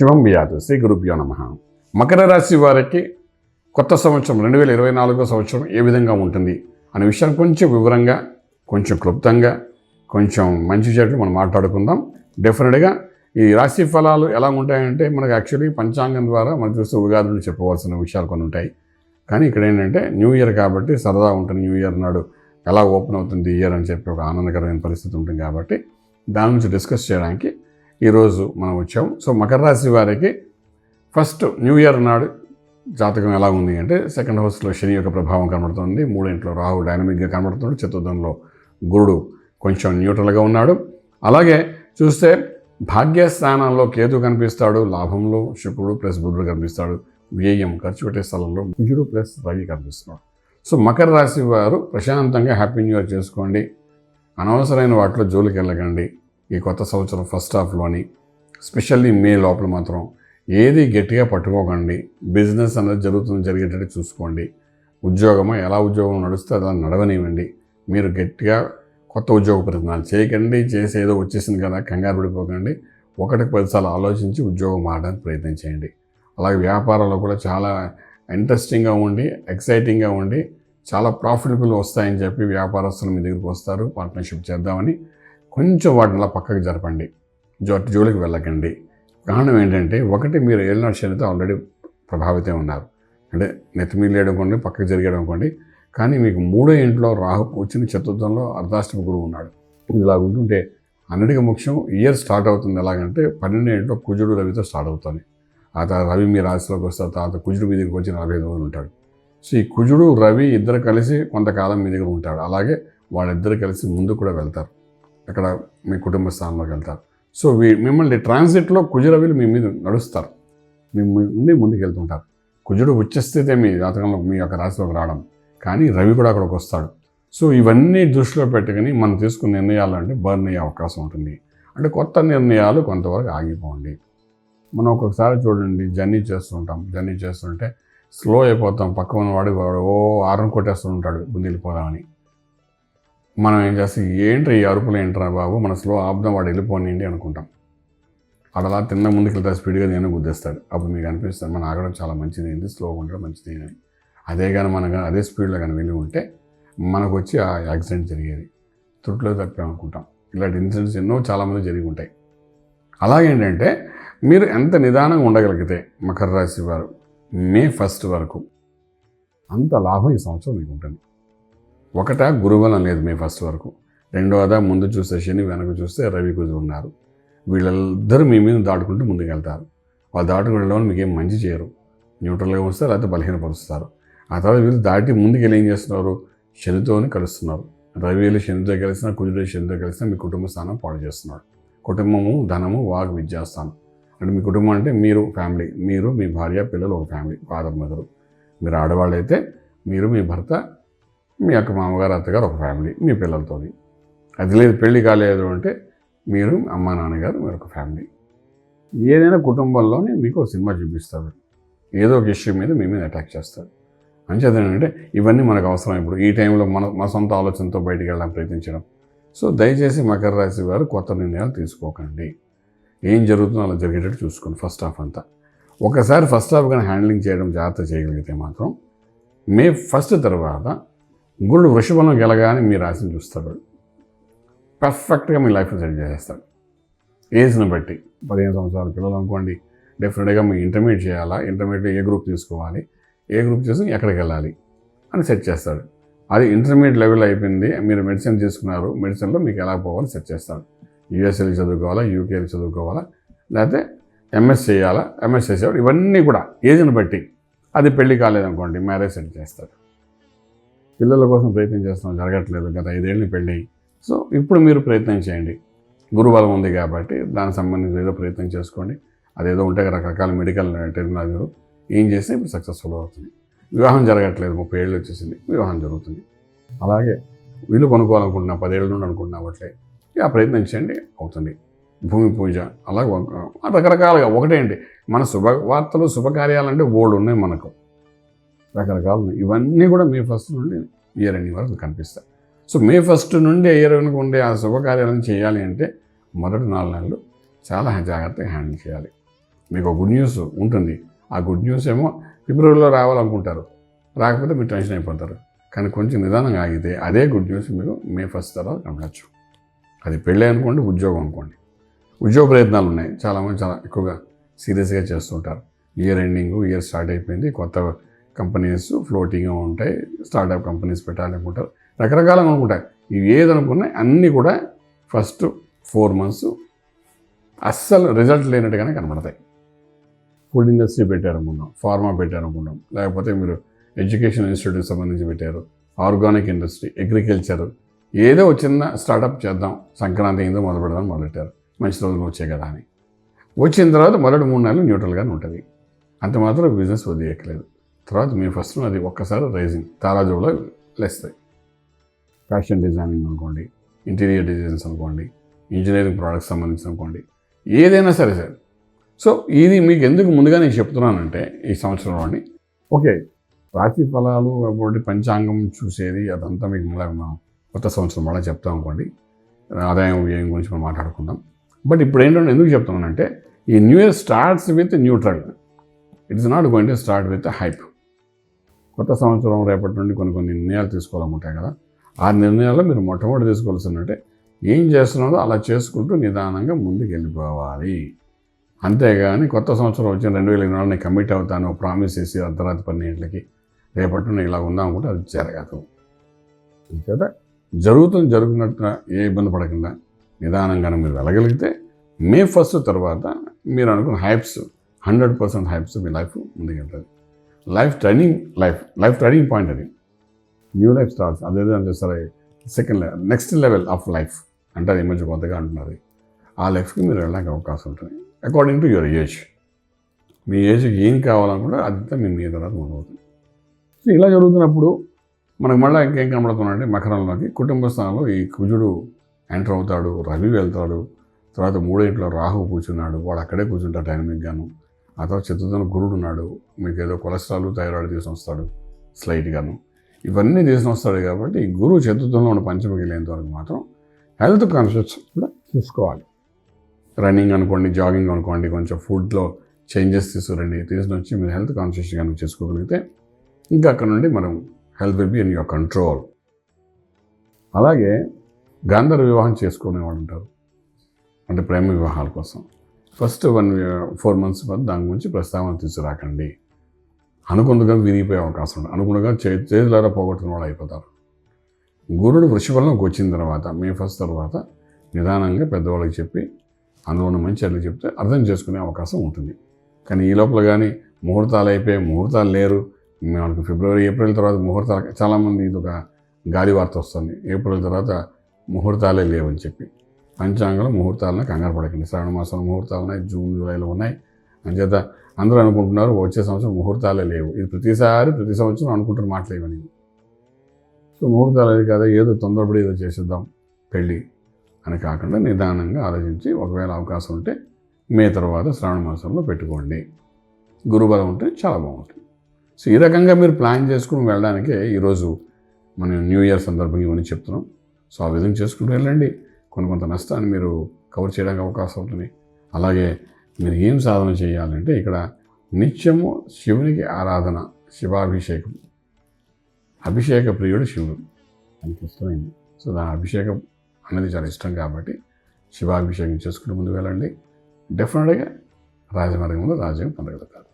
శివం వ్యాధు శ్రీ గురుభ్యో నమ. మకర రాశి వారికి కొత్త సంవత్సరం రెండు వేల ఇరవై నాలుగో సంవత్సరం ఏ విధంగా ఉంటుంది అనే విషయాన్ని కొంచెం వివరంగా కొంచెం క్లుప్తంగా కొంచెం మంచి చెట్లు మనం మాట్లాడుకుందాం. డెఫినెట్గా ఈ రాశి ఫలాలు ఎలా ఉంటాయంటే మనకు యాక్చువల్లీ పంచాంగం ద్వారా మనం చూస్తే ఉగాదిని చెప్పవలసిన విషయాలు కొన్ని ఉంటాయి. కానీ ఇక్కడ ఏంటంటే న్యూ ఇయర్ కాబట్టి సరదా ఉంటుంది న్యూ ఇయర్ నాడు. ఎలా ఓపెన్ అవుతుంది ఇయర్ అని చెప్పి ఒక ఆనందకరమైన పరిస్థితి ఉంటుంది కాబట్టి దాని నుంచి డిస్కస్ చేయడానికి ఈరోజు మనం వచ్చాము. సో మకర రాశి వారికి ఫస్ట్ న్యూ ఇయర్ నాడు జాతకం ఎలా ఉంది అంటే సెకండ్ హౌస్లో శని యొక్క ప్రభావం కనబడుతుంది. మూడింట్లో రాహు డైనమిక్గా కనబడుతున్నాడు చతుర్థంలో గురుడు కొంచెం న్యూట్రల్గా ఉన్నాడు. అలాగే చూస్తే భాగ్యస్థానంలో కేతు కనిపిస్తాడు. లాభంలో శుక్రుడు ప్లస్ బుధుడు కనిపిస్తాడు. వ్యయం ఖర్చు పెట్టే స్థలంలో కుజుడు ప్లస్ రవి కనిపిస్తున్నాడు. సో మకర రాశి వారు ప్రశాంతంగా హ్యాపీ న్యూ ఇయర్ చేసుకోండి. అనవసరమైన వాటిలో జోలికి వెళ్ళకండి. ఈ కొత్త సంవత్సరం ఫస్ట్ హాఫ్లోని స్పెషల్లీ మే లోపల మాత్రం ఏది గట్టిగా పట్టుకోకండి. బిజినెస్ అనేది జరుగుతుంది జరిగేటట్టు చూసుకోండి. ఉద్యోగమా ఎలా ఉద్యోగం నడుస్తే అలా నడవనివ్వండి. మీరు గట్టిగా కొత్త ఉద్యోగ ప్రయత్నాలు చేయకండి చేసి ఏదో వచ్చేసింది కదా కంగారు పడిపోకండి. ఒకటికి పదిసార్లు ఆలోచించి ఉద్యోగం మారడానికి ప్రయత్నం చేయండి. అలాగే వ్యాపారాల్లో కూడా చాలా ఇంట్రెస్టింగ్గా ఉండి ఎక్సైటింగ్గా ఉండి చాలా ప్రాఫిటబుల్ వస్తాయని చెప్పి వ్యాపారస్తులు మీ దగ్గరికి వస్తారు. పార్ట్నర్షిప్ చేద్దామని కొంచెం వాటిని అలా పక్కకు జరపండి. జో జోలికి వెళ్ళకండి. కారణం ఏంటంటే ఒకటి మీరు ఏలినాడు శనితో ఆల్రెడీ ప్రభావితం ఉన్నారు. అంటే నెత్తిమీలు వేయడం పక్కకు జరిగేయడం అనుకోండి. కానీ మీకు మూడో ఇంట్లో రాహు వచ్చిన చతుర్థంలో అర్ధాష్టమి గురువు ఉన్నాడు. ఇలా ఉంటుంటే అన్నిటికీ ముఖ్యం ఇయర్ స్టార్ట్ అవుతుంది. ఎలాగంటే పన్నెండు ఇంట్లో కుజుడు రవితో స్టార్ట్ అవుతుంది. ఆ తర్వాత రవి మీ రాశిలోకి వస్తారు. తర్వాత కుజుడు మీ దగ్గరికి వచ్చి నలభై ఐదు రోజులు ఉంటాడు. సో ఈ కుజుడు రవి ఇద్దరు కలిసి కొంతకాలం మీ దగ్గర ఉంటాడు. అలాగే వాళ్ళిద్దరు కలిసి ముందు కూడా వెళ్తారు. అక్కడ మీ కుటుంబ స్థానంలోకి వెళ్తారు. సో వీ మిమ్మల్ని ట్రాన్సిట్లో కుజురవిలు మీ మీద నడుస్తారు. మీ ముందు ముందుకు వెళ్తుంటారు. కుజుడు ఉచ్చస్థితే మీ జాతకంలో మీ యొక్క రాశిలోకి రావడం. కానీ రవి కూడా అక్కడికి వస్తాడు. సో ఇవన్నీ దృష్టిలో పెట్టుకుని మనం తీసుకున్న నిర్ణయాలు అంటే బర్న్ అయ్యే అవకాశం ఉంటుంది. అంటే కొత్త నిర్ణయాలు కొంతవరకు ఆగిపోండి. మనం ఒక్కొక్కసారి చూడండి జర్నీ చేస్తుంటాం. జర్నీ చేస్తుంటే స్లో అయిపోతాం. పక్క ఉన్న వాడు వాడు ఓ ఆరం కొట్టేస్తుంటాడు. ముందు వెళ్ళిపోదామని. మనం ఏం చేస్తాం? ఏంట్రా ఈ అరుపులు ఏంట్రా బాబు? మన స్లో ఆపుదాం వాడు వెళ్ళిపోనిండి అనుకుంటాం. అలా తిన్న ముందుకు వెళ్తా స్పీడ్గా నేను గుద్దేస్తాడు. అప్పుడు మీకు అనిపిస్తుంది మన ఆగడం చాలా మంచిది ఏంటి? స్లోగా ఉండడం మంచిది అని. అదే కానీ మన అదే స్పీడ్లో కానీ వెళ్ళి ఉంటే మనకు వచ్చి ఆ యాక్సిడెంట్ జరిగేది. తుట్లో తప్పామనుకుంటాం ఇలాంటి ఇన్సిడెంట్స్ ఎన్నో చాలామంది జరిగి ఉంటాయి. అలాగేంటంటే మీరు ఎంత నిదానంగా ఉండగలిగితే మకర రాశి వారు మే ఫస్ట్ వరకు అంత లాభం ఈ సంవత్సరం మీకు ఉంటుంది. ఒకట గురుబలం లేదు మీ ఫస్ట్ వరకు. రెండవదా ముందు చూస్తే శని వెనక చూస్తే రవి కుజులు ఉన్నారు. వీళ్ళిద్దరూ మీ మీద దాటుకుంటూ ముందుకెళ్తారు. వాళ్ళు దాటుకుంటూ వెళ్ళడం మీకు ఏం మంచి చేయరు. న్యూట్రల్గా వస్తే లేకపోతే బలహీనపరుస్తారు. ఆ తర్వాత వీళ్ళు దాటి ముందుకెళ్ళి ఏం చేస్తున్నారు? శనితోని కలుస్తున్నారు. రవి శనితో కలిసినా కుజుడు శనితో కలిసినా మీ కుటుంబ స్థానం పాడు చేస్తున్నాడు. కుటుంబము ధనము వాగ్ విద్యాస్థానం. అంటే మీ కుటుంబం అంటే మీరు ఫ్యామిలీ. మీరు మీ భార్య పిల్లలు ఒక ఫ్యామిలీ ఫాదర్ మదరు. మీరు ఆడవాళ్ళు అయితే మీరు మీ భర్త మీ యొక్క మామగారు అత్తగారు ఒక ఫ్యామిలీ మీ పిల్లలతో అది లేదు పెళ్ళి కాలేదు అంటే మీరు అమ్మ నాన్నగారు మీరు ఒక ఫ్యామిలీ. ఏదైనా కుటుంబంలోనే మీకు ఒక సినిమా చూపిస్తారు ఏదో ఒక ఇష్యూ మీద మీ మీద అటాక్ చేస్తారు అంచేత ఏంటంటే ఇవన్నీ మనకు అవసరం ఇప్పుడు. ఈ టైంలో మన మా సొంత ఆలోచనతో బయటికి వెళ్ళడానికి ప్రయత్నించడం. సో దయచేసి మకర రాశి వారు కొత్త నిర్ణయాలు తీసుకోకండి. ఏం జరుగుతుందో అలా జరిగేటట్టు చూసుకోండి ఫస్ట్ హాఫ్ అంతా. ఒకసారి ఫస్ట్ హాఫ్ కానీ హ్యాండ్లింగ్ చేయడం జాగ్రత్త చేయగలిగితే మాత్రం మే ఫస్ట్ తర్వాత గురుడు వృషభంలో గెలగానే మీ రాశిని చూస్తాడు. పర్ఫెక్ట్గా మీ లైఫ్ని సెట్ చేసేస్తాడు. ఏజ్ని బట్టి పదిహేను సంవత్సరాల పిల్లలు అనుకోండి డెఫినెట్గా మీ ఇంటర్మీడియట్ చేయాలా? ఇంటర్మీడియట్ ఏ గ్రూప్ తీసుకోవాలి? ఏ గ్రూప్ చేసి ఎక్కడికి వెళ్ళాలి? అని సెట్ చేస్తాడు. అది ఇంటర్మీడియట్ లెవెల్ అయిపోయింది మీరు మెడిసిన్ తీసుకున్నారు మెడిసిన్లో మీకు ఎలా పోవాలో సెట్ చేస్తాడు. యూఎస్ఎల్ చదువుకోవాలా? యూకేఎల్ చదువుకోవాలా? లేకపోతే ఎంఎస్ చేయాలా? ఎంఎస్ చేసేవాడు ఇవన్నీ కూడా ఏజ్ని బట్టి. అది పెళ్ళి కాలేదనుకోండి మ్యారేజ్ సెట్ చేస్తాడు. పిల్లల కోసం ప్రయత్నం చేస్తాం జరగట్లేదు. గత ఐదేళ్ళు పెళ్ళి. సో ఇప్పుడు మీరు ప్రయత్నం చేయండి. గురుబలం ఉంది కాబట్టి దానికి సంబంధించి ఏదో ప్రయత్నం చేసుకోండి. అదేదో ఉంటే రకరకాల మెడికల్ టెక్నాలజీలు ఏం చేస్తే ఇప్పుడు సక్సెస్ఫుల్ అవుతుంది. వివాహం జరగట్లేదు ముప్పై ఏళ్ళు వచ్చేసింది వివాహం జరుగుతుంది. అలాగే వీళ్ళు కొనుక్కోవాలనుకుంటున్నా పదేళ్ళ నుండి అనుకుంటున్నా అట్లే ఆ ప్రయత్నం చేయండి అవుతుంది. భూమి పూజ అలాగే రకరకాలుగా. ఒకటేంటి? మన శుభవార్తలు శుభకార్యాలంటే ఓల్డ్ ఉన్నాయి మనకు. రకరకాలు ఉన్నాయి. ఇవన్నీ కూడా మే ఫస్ట్ నుండి ఇయర్ ఎండింగ్ వరకు కనిపిస్తాయి. సో మే ఫస్ట్ నుండి ఇయర్ వెనుక ఉండే ఆ శుభకార్యాలను చేయాలి అంటే మొదటి నాలుగు నెలలు చాలా జాగ్రత్తగా హ్యాండిల్ చేయాలి. మీకు ఒక గుడ్ న్యూస్ ఉంటుంది. ఆ గుడ్ న్యూస్ ఏమో ఫిబ్రవరిలో రావాలనుకుంటారు. రాకపోతే మీరు టెన్షన్ అయిపోతారు. కానీ కొంచెం నిదానంగా ఆగితే అదే గుడ్ న్యూస్ మీరు మే ఫస్ట్ తర్వాత కనపడచ్చు అది పెళ్ళి అనుకోండి ఉద్యోగం అనుకోండి. ఉద్యోగ ప్రయత్నాలు ఉన్నాయి. చాలామంది చాలా ఎక్కువగా సీరియస్గా చేస్తుంటారు. ఇయర్ ఎండింగ్ ఇయర్ స్టార్ట్ అయిపోయింది కొత్త కంపెనీస్ ఫ్లోటింగ్గా ఉంటాయి స్టార్టప్ కంపెనీస్ పెట్టాలనుకుంటారు. రకరకాలుగా అనుకుంటారు ఇవి ఏదనుకున్నాయి అన్నీ కూడా ఫస్ట్ ఫోర్ మంత్స్ అస్సలు రిజల్ట్ లేనట్టుగానే కనబడతాయి. ఫుడ్ ఇండస్ట్రీ పెట్టారనుకుంటాం ఫార్మా పెట్టారనుకున్నాం లేకపోతే మీరు ఎడ్యుకేషన్ ఇన్స్టిట్యూట్కి సంబంధించి పెట్టారు ఆర్గానిక్ ఇండస్ట్రీ అగ్రికల్చర్ ఏదో ఒక చిన్న స్టార్టప్ చేద్దాం సంక్రాంతి ఏదో మొదలు పెడదాం మొదలెట్టారు. మంచి రోజులు వచ్చాయి కదా అని. వచ్చిన తర్వాత మొదటి మూడు నెలలు న్యూట్రల్గానే ఉంటుంది. అంత మాత్రం బిజినెస్ వదిలేయట్లేదు తర్వాత మీ ఫస్ట్ అది ఒక్కసారి రైజింగ్. తారాజులో లేస్తాయి ఫ్యాషన్ డిజైనింగ్ అనుకోండి ఇంటీరియర్ డిజైన్స్ అనుకోండి ఇంజనీరింగ్ ప్రోడక్ట్స్ సంబంధించి అనుకోండి ఏదైనా సరే సార్. సో ఇది మీకు ఎందుకు ముందుగా నేను చెప్తున్నానంటే ఈ సంవత్సరంలోని ఓకే రాశి ఫలాలు కాబట్టి పంచాంగం చూసేది అదంతా మీకు మళ్ళీ మనం కొత్త సంవత్సరం మళ్ళీ చెప్తాం అనుకోండి. ఆదాయం వ్యయం గురించి మనం మాట్లాడుకుందాం. బట్ ఇప్పుడు ఏంటంటే ఎందుకు చెప్తున్నానంటే ఈ new year starts with neutral it's not going to start with hype కొత్త సంవత్సరం రేపటి నుండి కొన్ని కొన్ని నిర్ణయాలు తీసుకోవాలనుకుంటాయి కదా. ఆ నిర్ణయాల్లో మీరు మొట్టమొదటి తీసుకోవాల్సిందంటే ఏం చేస్తున్నారో అలా చేసుకుంటూ నిదానంగా ముందుకు వెళ్ళిపోవాలి అంతేగాని కొత్త సంవత్సరం వచ్చిన రెండు వేల ఇరవై నేను కమిట్ అవుతాను ప్రామిస్ చేసి అర్ధరాత్రి పన్నెండులకి రేపటి నుండి ఇలా ఉందాం అనుకుంటే అది జరగదు. కదా జరుగుతుంది జరుగుతున్నట్టుగా ఏ ఇబ్బంది పడకుండా నిదానంగానే మీరు వెళ్ళగలిగితే మే ఫస్ట్ తర్వాత మీరు అనుకున్న హైప్స్ హండ్రెడ్ పర్సెంట్ హైప్స్ మీ లైఫ్ ముందుకెళ్తుంది. Life turning life life turning point అది. న్యూ లైఫ్ స్టార్ట్స్ అదేదో అంటే సరే second level next level of life అంటే అది ఈ మధ్య కొత్తగా అంటున్నారు. ఆ లైఫ్కి మీరు వెళ్ళడానికి అవకాశం ఉంటుంది. అకార్డింగ్ టు యువర్ ఏజ్ మీ ఏజ్కి ఏం కావాలనుకుంటే అదంతా మీ మీ తర్వాత మొదలవుతుంది. సో ఇలా జరుగుతున్నప్పుడు మనకు మళ్ళీ ఇంకేం కనబడుతున్నాడంటే మకరంలోకి కుటుంబ స్థానంలో ఈ కుజుడు ఎంటర్ అవుతాడు రవి వెళ్తాడు తర్వాత మూడేంట్లో రాహు కూర్చున్నాడు వాడు అక్కడే కూర్చుంటాడు డైనమిక్గాను ఆ తర్వాత చతుర్థన గురుడు ఉన్నాడు. మీకు ఏదో కొలెస్ట్రాల్ థైరాయిడ్ తీసుకొని వస్తాడు స్లైట్గాను. ఇవన్నీ తీసుకొని వస్తాడు కాబట్టి ఈ గురువు చతుర్థంలో ఉన్న పంచమకి వెళ్ళేంత వరకు మాత్రం హెల్త్ కాన్షియస్ కూడా చూసుకోవాలి రన్నింగ్ అనుకోండి జాగింగ్ అనుకోండి కొంచెం ఫుడ్లో చేంజెస్ తీసుకురండి తీసుకుని వచ్చి మీరు హెల్త్ కాన్షియస్ కనుక చేసుకోగలిగితే ఇంకా అక్కడ నుండి మనం health will be in your control. అలాగే గాంధర్వ వివాహం చేసుకునే వాళ్ళు ఉంటారు. అంటే ప్రేమ వివాహాల కోసం. ఫస్ట్ వన్ ఫోర్ మంత్స్ వరకు దాని గురించి ప్రస్తావన తీసుకురాకండి. అనుకుండగా విరిగిపోయే అవకాశం ఉంది. అనుకుండగా చే చేతులారా పోగొట్టుకున్న వాళ్ళు అయిపోతారు. గురుడు వృషభంలోకి వచ్చిన తర్వాత మే ఫస్ట్ తర్వాత నిదానంగా పెద్దవాళ్ళకి చెప్పి అందులో ఉన్న మంచి చెప్తే అర్థం చేసుకునే అవకాశం ఉంటుంది. కానీ ఈ లోపల కానీ ముహూర్తాలు అయిపోయి ముహూర్తాలు లేరు. మనకు ఫిబ్రవరి ఏప్రిల్ తర్వాత ముహూర్తాలు చాలామంది ఇది ఒక గాలి వార్త వస్తుంది. ఏప్రిల్ తర్వాత ముహూర్తాలే లేవని చెప్పి. పంచాంగంలో ముహూర్తాలను కంగారు పడకండి. శ్రావణ మాసంలో ముహూర్తాలు ఉన్నాయి జూన్ జూలైలో ఉన్నాయి. అంచేత అందరూ అనుకుంటున్నారు వచ్చే సంవత్సరం ముహూర్తాలే లేవు. ఇది ప్రతిసారి ప్రతి సంవత్సరం అనుకుంటున్న మాటలేవని సో ముహూర్తాలు అది కదా ఏదో తొందరపడి ఏదో చేసేద్దాం పెళ్ళి అని కాకుండా నిదానంగా ఆలోచించి ఒకవేళ అవకాశం ఉంటే మే తర్వాత శ్రావణ మాసంలో పెట్టుకోండి. గురుబలం ఉంటే చాలా బాగుంటుంది. సో ఈ రకంగా మీరు ప్లాన్ చేసుకుని వెళ్ళడానికే ఈరోజు మనం న్యూ ఇయర్ సందర్భంగా ఇవన్నీ చెప్తున్నాం. సో ఆ విధంగా చేసుకుంటూ వెళ్ళండి. కొన్ని కొంత నష్టాన్ని మీరు కవర్ చేయడానికి అవకాశం ఉంటుంది. అలాగే మీరు ఏం సాధన చేయాలంటే ఇక్కడ నిత్యము శివునికి ఆరాధన శివాభిషేకం. అభిషేక ప్రియుడు శివుడు. ఆయనకి ఇష్టమైంది. సో దాని అభిషేకం అనేది చాలా ఇష్టం కాబట్టి శివాభిషేకం చేసుకుని ముందుకు వెళ్ళండి. డెఫినెట్గా రాజమార్గంలో రాజ్యం పొందగలుగుతారు.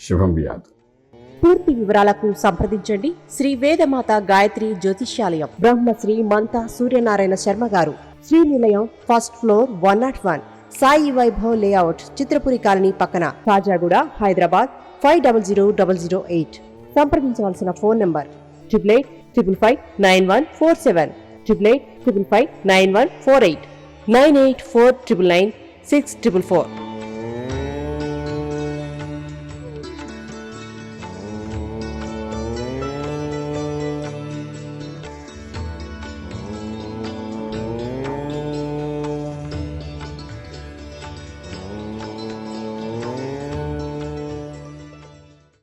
శుభం బియాత్ పూర్తి వివరాలకు సంప్రదించండి. శ్రీ వేదమాత గాయత్రి జ్యోతిష్యాలయం. బ్రహ్మశ్రీ మంత సూర్యనారాయణ శర్మ గారు. Sri Nilayam first floor one naught one. Sai Vaibhav layout Chitrapuri colony పక్కన Kajaguda Hyderabad five double zero double zero eight. సంప్రదించవలసిన phone number triple eight triple five nine one four seven. Triple eight triple five nine one four eight. Nine eight four triple nine six triple four.